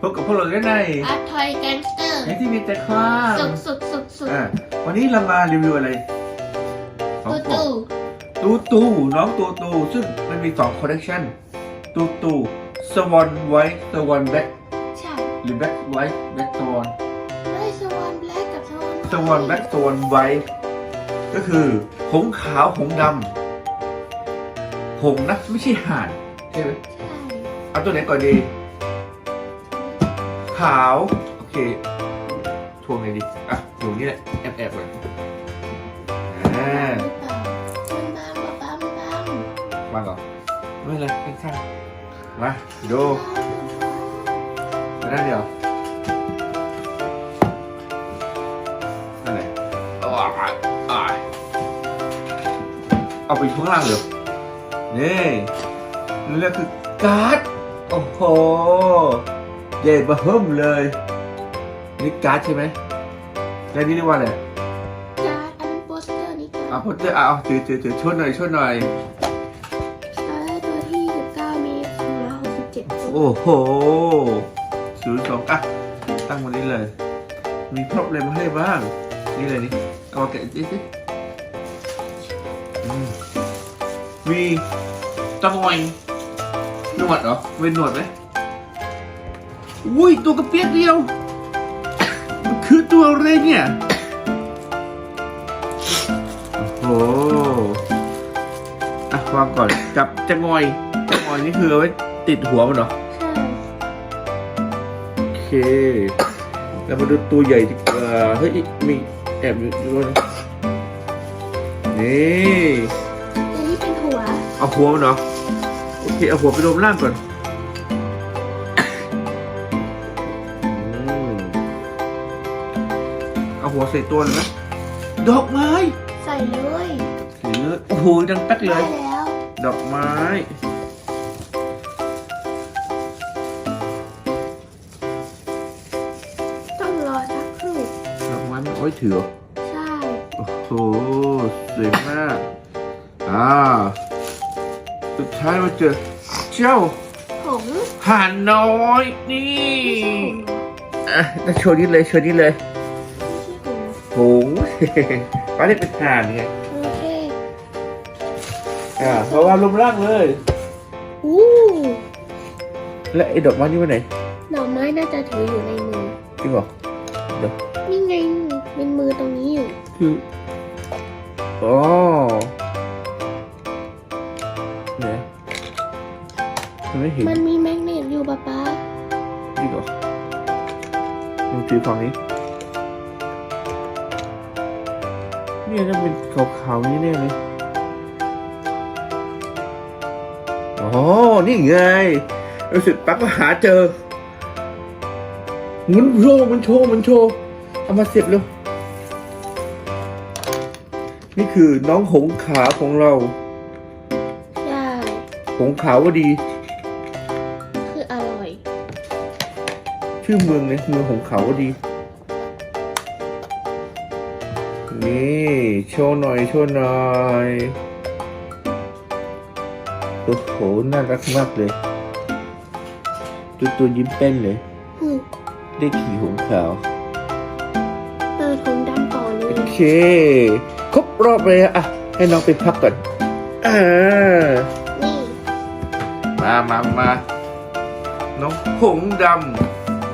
พบกับพวกเราได้ในอาร์ทอยแกงสเตอร์ในที่มีแต่ความสุดสุดสุดสุดอะวันนี้เรามารีวิวอะไรของตู้โปรดตู้ตูตูน้องตูตูซึ่งมันมีสองคอลเลคชันตูตูสวอนไวท์สวอนแบ็คใช่หรือแบ็คไวท์แบ็คสวอนไม่สวอนแบล็กกับสวอนสวอนแบ็คสวอนไวท์ก็คือหงส์ขาวหงส์ดำหงส์นะไม่ใช่ห่านใช่ไหมใช่เอาตัวไหนก่อนดี ขาว โอเคทวงไงดีอะ อยู่นี่แหละ แอบแอบเลยอ่าหรือเปล่ามันบางมางบางวางก่อนไม่เป็นไรข้างๆมาดูมาด้านเดียวนั่นแหละเอาออะเอาไปข้างล่างเดี๋ยวนี่นี่เรียกคือการ์ดโอ้โห ใหญ่บะเฮิ่มเลยนี่การ์ดใช่ไหมแล้วนี่เรียกว่าอะไรจ้าอันนั้นโปสเตอร์นี่จ้าอะพุทธอะเอาถือถือถือช่วยหน่อยช่วยหน่อยตอนแรกตัวที่19มี467ตัวโอ้โหศูนย์สองอะตั้งวันนี้เลย มีพร็อพอะไรมาให้บ้าง นี่เลยนี่เอามาแกะดิสิอืมมีตะมอยหนวดเหรอเว้นหนวดไหม อุ้ยตัวกระเปียกเดียว มันคือตัวอะไรเนี่ย โอ้โหอะวางก่อนกับจะงอยจะงอยนี่คือเอาไว้ติดหัวมันเหรอใช่โอเค แล้วมาดูตัวใหญ่ดีกว่าเฮ้ย มีแอบอยู่ด้วยนะนี่ตัวนี้เป็นหัว เอาหัวมันเหรอ โอเค เอาหัวไปรวมร่างก่อน เอาหัวใส่ตัวเลยนะดอกไม้ใส่เลยสีเลือดโอ้โหดังแป๊กเลได้ย แล้วดอกไม้ ต้องรอสักครู่ดอกไม้มันเอาไว้ถือเหรอใช่โอ้โหสวยมากอ่าสุดท้ายมาเจอเจ้าผงห่านน้อยนี่ ไม่ใช่ผงเหรอ อะโชว์นี้เลยโชว์นี้เลย ไม่ใช่ผงหงป้าได้เป็นห่านไงโอเคอ่าเพราะว่าลมร่างเลย อู้และไอ้ดอกไม้นี่ไว้ไหนดอกไม้น่าจะถืออยู่ในมือ จริงเหรอเดี๋ยวนี่ไงเป็นมือตรงนี้อยู่ คืออ๋อเนี่ยมันไม่เห็นมันมีแมกเนตอยู่ป๊าป๊าจริงเหรอลองถือฝั่งนี้ เนี่ยต้องเป็นขาวๆนี่แน่เลยอ๋อนี่ไงรู้สึกปั๊บก็หาเจอหมุนโชว์มันโชว์มันโชว์เอามาเสียบเร็วนี่คือน้องหงขาวของเราใช่หงขาวว่าดี คืออร่อย ชื่อเมืองเลยเมืองหงขาวว่าดี นี่โชว์หน่อยโชว์หน่อยโอ้โหน่ารักมากเลย ตัวตัวยิ้มเป้นเลยอืมได้ขี่หงขาวเปิดถุงดำต่อเลโอยเค ครบรอบเลยอะอะให้น้องไปพักก่อนอ่านี่มามามาน้องหงด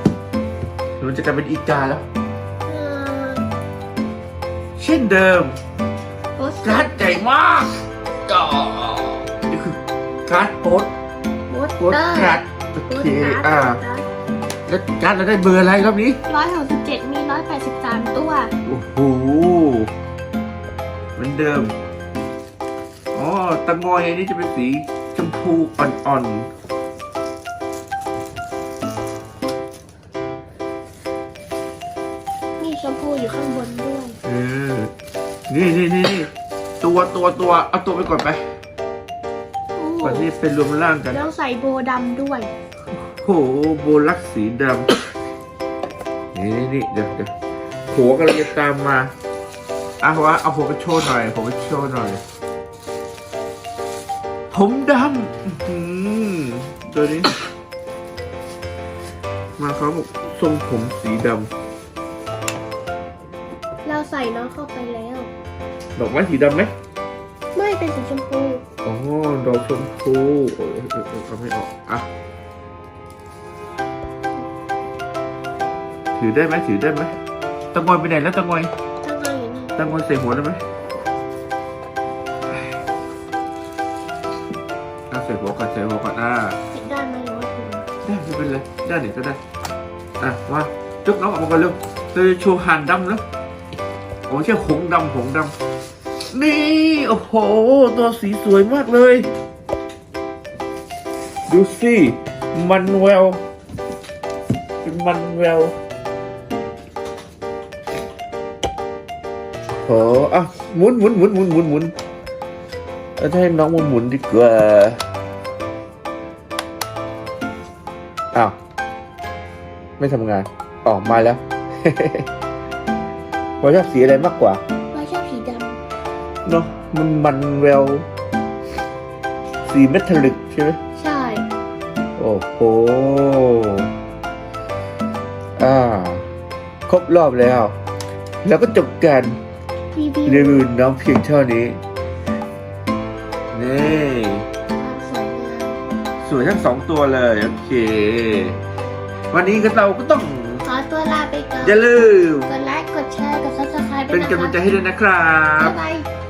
ำหนูจะกลายเป็นอีกาแล้วอ่า เช่นเดิมโปสเตอการ์ดร์ใหญ่มากก็นี่คือการ์ดโพสต์โปสโพสเตอต์ร์การ์ดโอโปสเคเตอร์อ่า แล้วการ์ดเราได้เบอร์อะไรรอบนี้ ร้อยหกสิบเจ็ดมีร้อยแปดสิบสามตัวโอ้โหเหมือนเดิม อ๋อ ตะงอยอันนี้จะเป็นสีชมพูอ่อนมี นี่นี่นี่นี่ตัวตัวตัวเอาตัวไปก่อนไปก่อนที่เป็นรวมร่างกัน แล้วใส่โบดำด้วย โหโบลักสีดำนี่นี่นี่เดี๋ยวเดี๋ยวหัวกำลังจะตามมาอะวะเอาผมไปโชว์หน่อยผมไปโชว์หน่อย ผมดำอื้อหือตัวนี้ มาเขาบอกทรงผมสีดเราใส่ น้องเข้าไปแล้วำดอกไม้สีดำไหมไม่เป็นสีชมพูอ๋อดอกชมพูเออเออเออเออเอาไม่ออกอะถือได้ไหมถือได้ไหมตะงอยไปไหนแล้วตะงอยตั้งไงอยู่นี่ตะงอยใส่หัวได้ไหมเอาใส่หัวก่อนใส่หัวก่อนอ่าติดได้ไหมหรือว่าถูกได้ไม่เป็นไรได้เดี๋ยวก็ได้อะมาจุกน้องออกมาก่อนเร็วเราจะโชว์หานดำแล้ว โอ้ไม่ใช่หงดำหงดำนี่โอ้โหตัวสีสวยมากเลย ดูสิมันแววเป็นมันแววโอ้อะหมุนหมุนหมุนหมุนหมุนหมุนเอาให้น้องหมุนหมุนดีกว่าอ้าวไม่ทำงานออกมาแล้ว ว่าชอบสีอะไรมากกว่าเราชอบสีดเนาะมันมันแววสีเมทัลลิกใช่ไหมำใช่ โอ้โหอ่าครบรอบแล้ว แล้วก็จบการ รีวิวรีวิวน้องเพียงเท่านี้ นี่ ความสวยงามสวยทั้งสองตัวเลย โอเค วันนี้ก็เราก็ต้องขอตัวลาไปก่อนอย่าลืม กดไล เป็นกำลังใจให้ด้วยนะครับ บ๊ายบาย